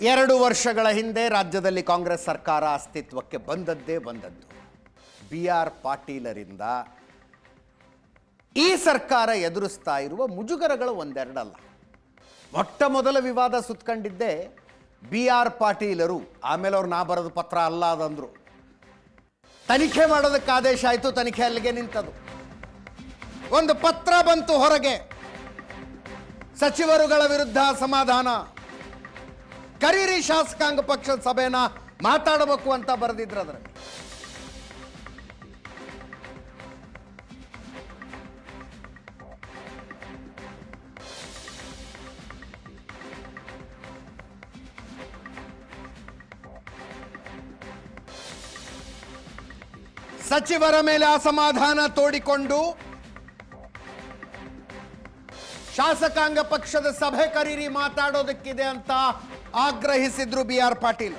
ಎರಡು ವರ್ಷಗಳ ಹಿಂದೆ ರಾಜ್ಯದಲ್ಲಿ ಕಾಂಗ್ರೆಸ್ ಸರ್ಕಾರ ಅಸ್ತಿತ್ವಕ್ಕೆ ಬಂದದ್ದೇ ಬಂದದ್ದು. ಬಿ ಆರ್ ಪಾಟೀಲರಿಂದ ಈ ಸರ್ಕಾರ ಎದುರಿಸ್ತಾ ಇರುವ ಮುಜುಗರಗಳು ಒಂದೆರಡಲ್ಲ. ಮೊಟ್ಟ ಮೊದಲ ವಿವಾದ ಸುತ್ಕೊಂಡಿದ್ದೇ ಬಿ ಆರ್ ಪಾಟೀಲರು. ಆಮೇಲೆ ಅವ್ರು ನಾ ಬರೋದು ಪತ್ರ ಅಲ್ಲ ಅದಂದ್ರು ತನಿಖೆ ಮಾಡೋದಕ್ಕೆ ಆದೇಶ ಆಯಿತು, ತನಿಖೆ ಅಲ್ಲಿಗೆ ನಿಂತದು. ಒಂದು ಪತ್ರ ಬಂತು ಹೊರಗೆ. ಸಚಿವರುಗಳ ವಿರುದ್ಧ ಅಸಮಾಧಾನ ಕರೀರಿ ಶಾಸಕಾಂಗ ಪಕ್ಷದ ಸಭೆನ ಮಾತಾಡಬೇಕು ಅಂತ ಬರೆದಿದ್ರು ಅದ್ರ ಸಚಿವರ ಮೇಲೆ ಅಸಮಾಧಾನ ತೋಡಿಕೊಂಡು ಶಾಸಕಾಂಗ ಪಕ್ಷದ ಸಭೆ ಕರೀರಿ ಮಾತಾಡೋದಕ್ಕಿದೆ ಅಂತ ಆಗ್ರಹಿಸಿದ್ರು ಬಿ ಆರ್ ಪಾಟೀಲ್.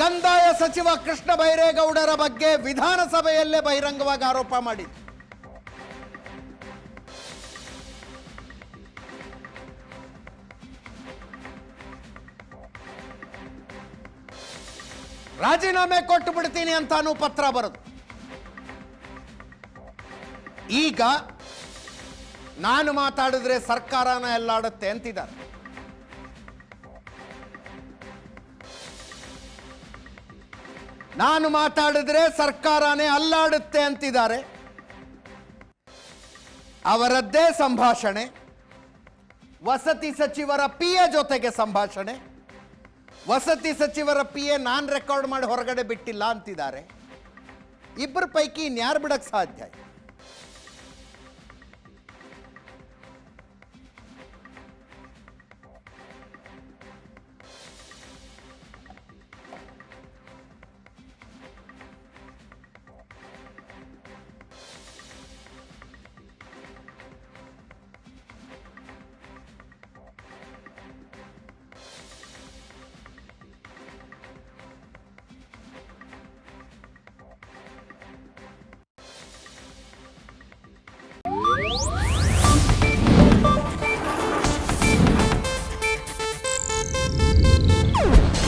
ಕಂದಾಯ ಸಚಿವ ಕೃಷ್ಣ ಬೈರೇಗೌಡರ ಬಗ್ಗೆ ವಿಧಾನಸಭೆಯಲ್ಲೇ ಬಹಿರಂಗವಾಗಿ ಆರೋಪ ಮಾಡಿದ್ರು. ರಾಜೀನಾಮೆ ಕೊಟ್ಟು ಬಿಡ್ತೀನಿ ಅಂತಾನು ಪತ್ರ ಬರೋದು. ಈಗ ನಾನು ಮಾತಾಡಿದ್ರೆ ಸರ್ಕಾರನ ಎಲ್ಲಾಡುತ್ತೆ ಅಂತಿದ್ದಾರೆ. ನಾನು ಮಾತಾಡಿದ್ರೆ ಸರ್ಕಾರನೇ ಅಲ್ಲಾಡುತ್ತೆ ಅಂತಿದ್ದಾರೆ. ಅವರದ್ದೇ ಸಂಭಾಷಣೆ. ವಸತಿ ಸಚಿವರ ಪಿಯ ಜೊತೆಗೆ ಸಂಭಾಷಣೆ. ವಸತಿ ಸಚಿವರ ಪಿ ಎ ನಾನು ರೆಕಾರ್ಡ್ ಮಾಡಿ ಹೊರಗಡೆ ಬಿಟ್ಟಿಲ್ಲ ಅಂತಿದ್ದಾರೆ. ಇಬ್ಬರ ಪೈಕಿ ಇನ್ಯಾರು ಬಿಡಕ್ಕೆ ಸಾಧ್ಯ?